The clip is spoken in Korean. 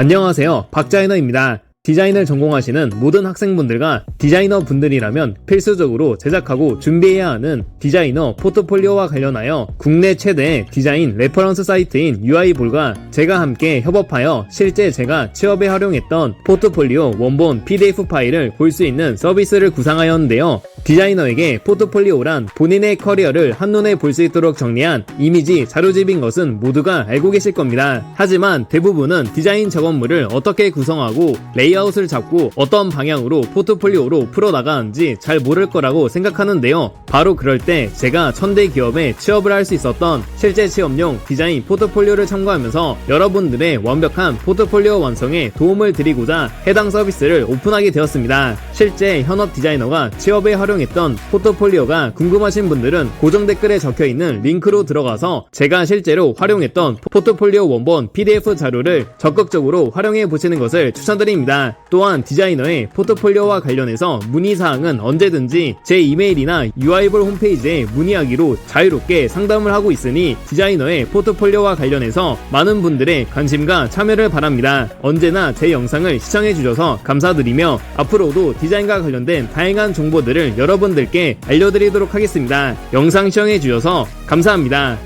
안녕하세요. 박자이너입니다. 디자인을 전공하시는 모든 학생분들과 디자이너 분들이라면 필수적으로 제작하고 준비해야 하는 디자이너 포트폴리오와 관련하여 국내 최대 디자인 레퍼런스 사이트인 UI볼과 제가 함께 협업하여 실제 제가 취업에 활용했던 포트폴리오 원본 PDF 파일을 볼 수 있는 서비스를 구상하였는데요. 디자이너에게 포트폴리오란 본인의 커리어를 한눈에 볼 수 있도록 정리한 이미지 자료집인 것은 모두가 알고 계실 겁니다. 하지만 대부분은 디자인 작업물을 어떻게 구성하고 레이 아웃을 잡고 어떤 방향으로 포트폴리오로 풀어나가는지 잘 모를 거라고 생각하는데요. 바로 그럴 때 제가 천대 기업에 취업을 할 수 있었던 실제 취업용 디자인 포트폴리오를 참고하면서 여러분들의 완벽한 포트폴리오 완성에 도움을 드리고자 해당 서비스를 오픈하게 되었습니다. 실제 현업 디자이너가 취업에 활용했던 포트폴리오가 궁금하신 분들은 고정 댓글에 적혀 있는 링크로 들어가서 제가 실제로 활용했던 포트폴리오 원본 PDF 자료를 적극적으로 활용해 보시는 것을 추천드립 또한 디자이너의 포트폴리오와 관련해서 문의사항은 언제든지 제 이메일이나 UI볼 홈페이지에 문의하기로 자유롭게 상담을 하고 있으니 디자이너의 포트폴리오와 관련해서 많은 분들의 관심과 참여를 바랍니다. 언제나 제 영상을 시청해 주셔서 감사드리며 앞으로도 디자인과 관련된 다양한 정보들을 여러분들께 알려드리도록 하겠습니다. 영상 시청해 주셔서 감사합니다.